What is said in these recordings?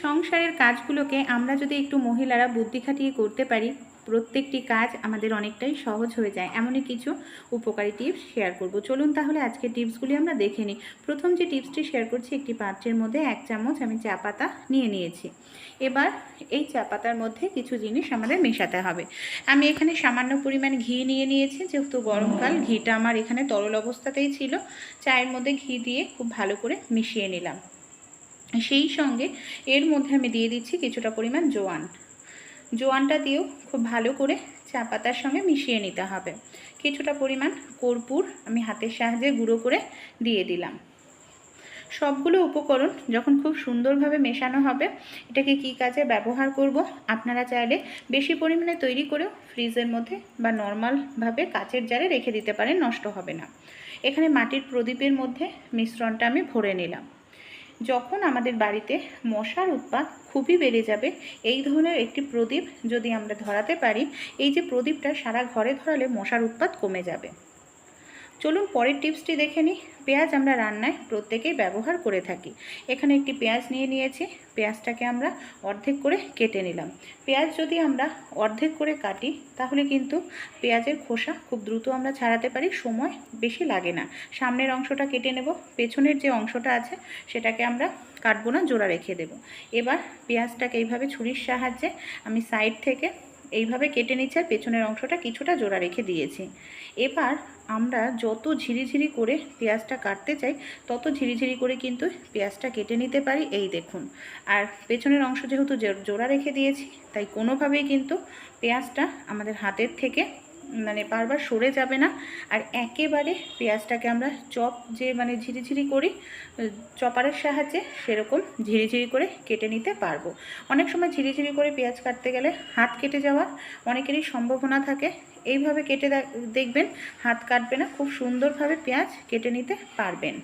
সংসারের কাজগুলোকে আমরা যদি একটু মহিলারা বুদ্ধি খাটিয়ে করতে পারি, প্রত্যেকটি কাজ আমাদের অনেকটাই সহজ হয়ে যায়। এমনই কিছু উপকারী টিপস শেয়ার করব। চলুন তাহলে আজকে টিপসগুলি আমরা দেখে নিই। প্রথম যে টিপসটি শেয়ার করছি, একটি পাত্রের মধ্যে এক চামচ আমি চা পাতা নিয়ে নিয়েছি। এবার এই চা পাতার মধ্যে কিছু জিনিস আমাদের মেশাতে হবে। আমি এখানে সামান্য পরিমাণ ঘি নিয়ে নিয়েছি, যেহেতু গরমকাল, ঘিটা আমার এখানে তরল অবস্থাতেই ছিল। চায়ের মধ্যে ঘি দিয়ে খুব ভালো করে মিশিয়ে নিলাম। সেই সঙ্গে এর মধ্যে আমি দিয়ে দিচ্ছি কিছুটা পরিমাণ জোয়ান। জোয়ানটা দিয়েও খুব ভালো করে চা পাতার সঙ্গে মিশিয়ে নিতে হবে। কিছুটা পরিমাণ কর্পূর আমি হাতের সাহায্যে গুঁড়ো করে দিয়ে দিলাম। সবগুলো উপকরণ যখন খুব সুন্দরভাবে মেশানো হবে, এটাকে কি কাজে ব্যবহার করব আপনারা চাইলে বেশি পরিমাণে তৈরি করেও ফ্রিজের মধ্যে বা নর্মালভাবে কাচের জারে রেখে দিতে পারেন, নষ্ট হবে না। এখানে মাটির প্রদীপের মধ্যে মিশ্রণটা আমি ভরে নিলাম। যখন আমাদের বাড়িতে মশার উৎপাত খুবই বেড়ে যাবে, এই ধরনের একটি প্রদীপ যদি আমরা ধরাতে পারি, এই যে প্রদীপটা সারা ঘরে ধরালে মশার উৎপাত কমে যাবে। চলুন পরের টিপসটি দেখে নিই। পেঁয়াজ আমরা রান্নায় প্রত্যেকেই ব্যবহার করে থাকি। এখানে একটি পেঁয়াজ নিয়ে নিয়েছি। পেঁয়াজটাকে আমরা অর্ধেক করে কেটে নিলাম। পেঁয়াজ যদি আমরা অর্ধেক করে কাটি, তাহলে কিন্তু পেঁয়াজের খোসা খুব দ্রুত আমরা ছাড়াতে পারি, সময় বেশি লাগে না। সামনের অংশটা কেটে নেব। পেছনের যে অংশটা আছে, সেটাকে আমরা কাটবো না, জোড়া রেখে দেব। এবার পেঁয়াজটাকে এইভাবে ছুরির সাহায্যে আমি সাইড থেকে এইভাবে কেটে নিচ্ছে আর পেছনের অংশটা কিছুটা জোড়া রেখে দিয়েছি। এবার আমরা যত ঝিরিঝিরি করে পেঁয়াজটা কাটতে চাই, তত ঝিরিঝিরি করে কিন্তু পেঁয়াজটা কেটে নিতে পারি। এই দেখুন, আর পেছনের অংশ যেহেতু জোড়া রেখে দিয়েছি, তাই কোনোভাবেই কিন্তু পেঁয়াজটা আমাদের হাতের থেকে মানে বারবার সরে যাবে না। আর একেবারে পেঁয়াজটাকে আমরা চপ যে মানে ঝিরিঝিরি করি, চপারের সাহায্যে সেরকম ঝিরিঝিরি করে কেটে নিতে পারব। অনেক সময় ঝিরিঝিরি করে পেঁয়াজ কাটতে গেলে হাত কেটে যাওয়ার অনেকেরই সম্ভাবনা থাকে। এইভাবে কেটে দেখবেন হাত কাটবে না, খুব সুন্দরভাবে পেঁয়াজ কেটে নিতে পারবেন।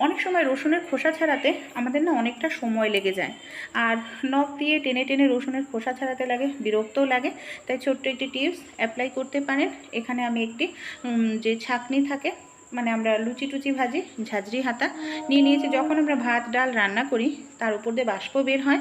অনেক সময় রসুনের খোসা ছাড়াতে আমাদের না অনেকটা সময় লেগে যায়। আর নখ দিয়ে টেনে টেনে রসুনের খোসা ছাড়াতে লাগে, বিরক্তও লাগে। তাই ছোট্ট একটি টিপস অ্যাপ্লাই করতে পারেন। এখানে আমি একটি যে ছাকনি থাকে মানে আমরা লুচি টুচি ভাজি, ঝাঁঝরি হাতা নিয়ে নিয়েছি। যখন আমরা ভাত, ডাল রান্না করি, তার উপর দিয়ে বাষ্প বের হয়।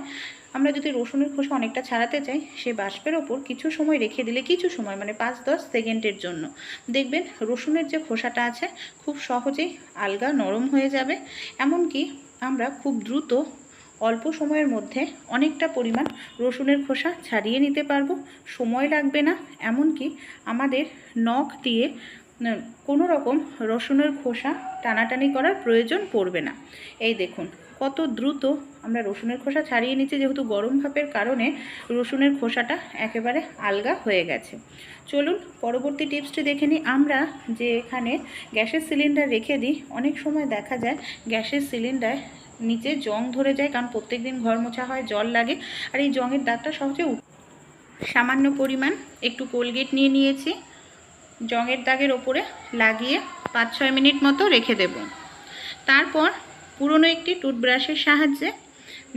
আমরা যদি রসুনের খোসা অনেকটা ছাড়াতে চাই, সে বাষ্পের ওপর কিছু সময় রেখে দিলে কিছু সময় মানে পাঁচ দশ সেকেন্ডের জন্য। দেখবেন রসুনের যে খোসাটা আছে, খুব সহজেই আলগা নরম হয়ে যাবে। এমনকি আমরা খুব দ্রুত অল্প সময়ের মধ্যে অনেকটা পরিমাণ রসুনের খোসা ছাড়িয়ে নিতে পারব। সময় লাগবে না। এমনকি আমাদের নখ দিয়ে কোনো রকম রসুনের খোসা টানাটানি করার প্রয়োজন পড়বে না। এই দেখুন, কত দ্রুত আমরা রসুনের খোসা ছাড়িয়ে নিচ্ছি, যেহেতু গরম ভাপের কারণে রসুনের খোসাটা একেবারে আলগা হয়ে গেছে। চলুন, পরবর্তী টিপসটি দেখে নিই। আমরা যে এখানে গ্যাসের সিলিন্ডার রেখে দিই, অনেক সময় দেখা যায় গ্যাসের সিলিন্ডার নিচে জং ধরে যায়, কারণ প্রত্যেক দিন ঘর মোছা হয়, জল লাগে, আর এই জংয়ের দাগটা সহজে সামান্য পরিমাণ একটু কোলগেট নিয়ে নিয়েছি। জংয়ের দাগের ওপরে লাগিয়ে পাঁচ ছয় মিনিট মতো রেখে দেব। তারপর পুরনো একটি টুথব্রাশের সাহায্যে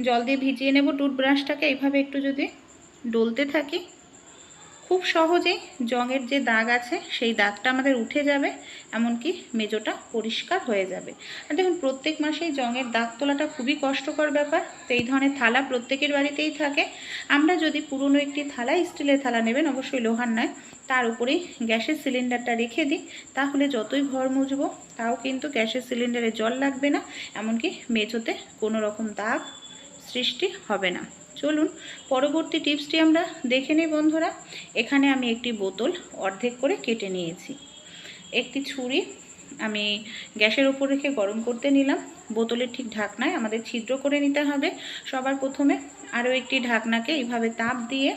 জল দিয়ে ভিজিয়ে নেব। টুথব্রাশটাকে এইভাবে একটু যদি ডলতে থাকি খুব সহজেই জঙের যে দাগ আছে, সেই দাগটা আমাদের উঠে যাবে, এমনকি মেজোটা পরিষ্কার হয়ে যাবে। আর দেখুন, প্রত্যেক মাসেই জঙের দাগ তোলাটা খুবই কষ্টকর ব্যাপার। তো এই ধরনের থালা প্রত্যেকের বাড়িতেই থাকে। আমরা যদি পুরনো একটি থালা, স্টিলের থালা নেবেন, অবশ্যই লোহার নয়, তার উপরেই গ্যাসের সিলিন্ডারটা রেখে দিই। তাহলে যতই ঘর মুছবো, তাও কিন্তু গ্যাসের সিলিন্ডারে জল লাগবে না, এমনকি মেঝোতে কোনো রকম দাগ সৃষ্টি হবে না। চলুন পরবর্তী টিপসটি আমরা দেখে নিই বন্ধুরা। এখানে আমি একটি বোতল অর্ধেক করে কেটে নিয়েছি। একটি ছুরি আমি গ্যাসের ওপর রেখে গরম করতে নিলাম। বোতলের ঠিক ঢাকনায় আমাদের ছিদ্র করে নিতে হবে। সবার প্রথমে আরও একটি ঢাকনাকে এইভাবে তাপ দিয়ে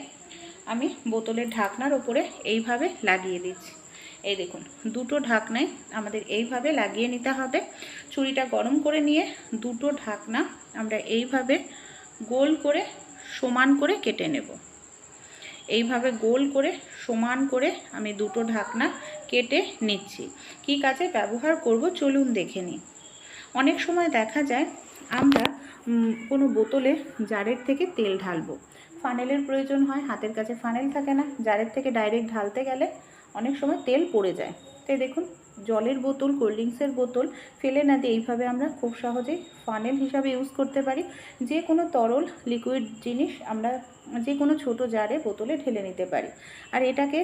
আমি বোতলের ঢাকনার ওপরে এইভাবে লাগিয়ে দিচ্ছি। এই দেখুন, দুটো ঢাকনায় আমাদের এইভাবে লাগিয়ে নিতে হবে। ছুরিটা গরম করে নিয়ে দুটো ঢাকনা আমরা এইভাবে গোল করে সমান করে কেটে নেব। এইভাবে গোল করে, সমান করে আমি দুটো ঢাকনা কেটে নিচ্ছি। কি কাজে ব্যবহার করব চলুন দেখে নিই। অনেক সময় দেখা যায় আমরা কোনো বোতলে জারের থেকে তেল ঢালবো। ফানেলের প্রয়োজন হয়, হাতের কাছে ফানেল থাকে না, জারের থেকে ডাইরেক্ট ঢালতে গেলে অনেক সময় তেল পড়ে যায়। তাই দেখুন জলের বোতল কোল্ড ড্রিঙ্কসের বোতল ফেলে না দিয়ে এইভাবে আমরা খুব সহজেই ফানেল হিসাবে ইউজ করতে পারি। যে কোনো তরল লিকুইড জিনিস আমরা যে কোনো ছোটো জারে বোতলে ঢেলে নিতে পারি। আর এটাকে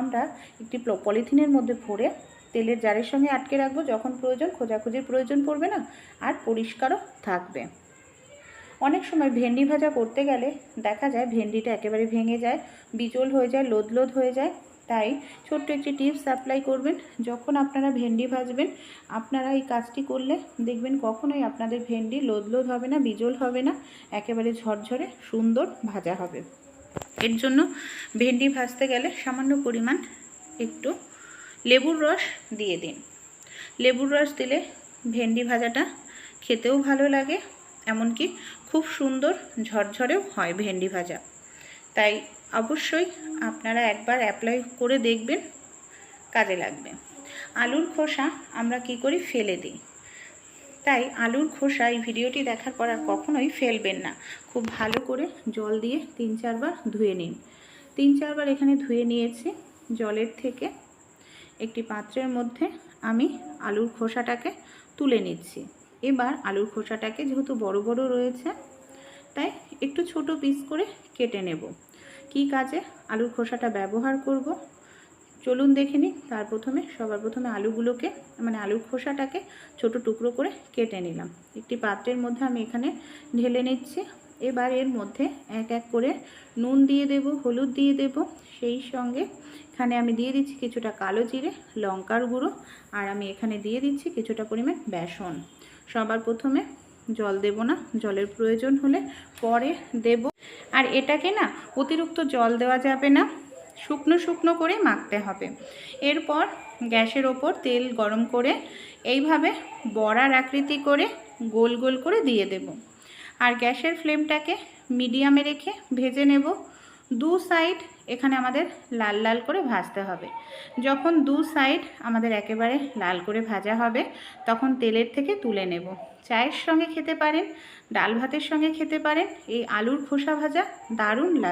আমরা একটি পলিথিনের মধ্যে ভরে তেলের জারের সঙ্গে আটকে রাখব। যখন প্রয়োজন, খোঁজাখুঁজির প্রয়োজন পড়বে না, আর পরিষ্কারও থাকবে। অনেক সময় ভেন্ডি ভাজা করতে গেলে দেখা যায় ভেন্ডিটা একেবারে ভেঙে যায়, বিজল হয়ে যায় লোদ লোদ হয়ে যায়। তাই ছোট্ট একটি টিপস অ্যাপ্লাই করবেন। যখন আপনারা ভেন্ডি ভাজবেন, আপনারা এই কাজটি করলে দেখবেন কখনোই আপনাদের ভেন্ডি লোদ লোদ হবে না, বিজল হবে না, একেবারে ঝরঝরে, সুন্দর ভাজা হবে। এর জন্য ভেন্ডি ভাজতে গেলে সামান্য পরিমাণ একটু লেবুর রস দিয়ে দিন। লেবুর রস দিলে ভেন্ডি ভাজাটা খেতেও ভালো লাগে, এমনকি খুব সুন্দর ঝরঝরেও হয় ভেন্ডি ভাজা। তাই অবশ্যই আপনারা একবার অ্যাপ্লাই করে দেখবেন, কাজে লাগবে। আলুর খোসা আমরা কি করি? ফেলে দিই। তাই আলুর খোসা এই ভিডিওটি দেখার পর আর কখনোই ফেলবেন না। খুব ভালো করে জল দিয়ে তিন চারবার ধুয়ে নিন। তিন চারবার এখানে ধুয়ে নিয়েছি জলের থেকে। একটি পাত্রের মধ্যে আমি আলুর খোসাটাকে তুলে নিচ্ছি। এবার আলুর খোসাটাকে যেহেতু বড় বড় রয়েছে, তাই একটু ছোট পিস করে কেটে নেব। কী কাজে আলুর খোসাটা ব্যবহার করব। চলুন দেখে নিই। তার প্রথমে, সবার প্রথমে আলুগুলোকে মানে আলুর খোসাটাকে ছোট টুকরো করে কেটে নিলাম। একটি পাত্রের মধ্যে আমি এখানে ঢেলে নিচ্ছি। এবার এর মধ্যে এক এক করে নুন দিয়ে দেব, হলুদ দিয়ে দেব। সেই সঙ্গে এখানে আমি দিয়ে দিচ্ছি কিছুটা কালো জিরে, লঙ্কার গুঁড়ো, আর আমি এখানে দিয়ে দিচ্ছি কিছুটা পরিমাণ বেসন। সবার প্রথমে জল দেব না, জলের প্রয়োজন হলে পরে দেব। আর এটাকে না অতিরিক্ত জল দেওয়া যাবে না, শুকনো শুকনো করে মাখতে হবে। এরপর গ্যাসের ওপর তেল গরম করে এইভাবে বড়ার আকৃতি করে গোল গোল করে দিয়ে দেব। আর গ্যাসের ফ্লেমটাকে মিডিয়ামে রেখে ভেজে নেব। দু সাইড এখানে আমাদের লাল লাল করে ভাজতে হবে। যখন দু সাইড আমাদের একেবারে লাল করে ভাজা হবে, তখন তেলের থেকে তুলে নেব। চায়ের সঙ্গে খেতে পারেন, ডাল ভাতের সঙ্গে খেতে পারেন, এই আলুর খোসা ভাজা দারুণ